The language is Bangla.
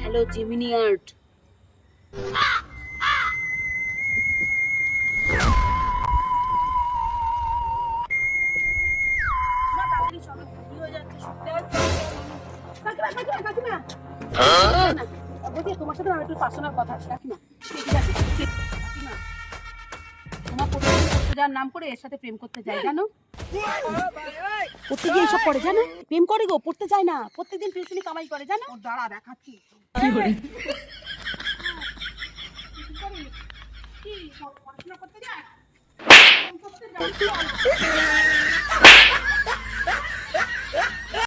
হ্যালো জিমিনি আর্ট তোমার সাথে আমার একটু পার্সোনাল কথা প্রতিদিন নাম করে এর সাথে প্রেম করতে যায় জানো করে প্রেম করে গো পড়তে যায় না প্রত্যেকদিন টিউশনি কামাই করে জানো দাঁড়া দেখাচ্ছি কি পড়াশোনা করতে যায় প্রেম করতে যায়?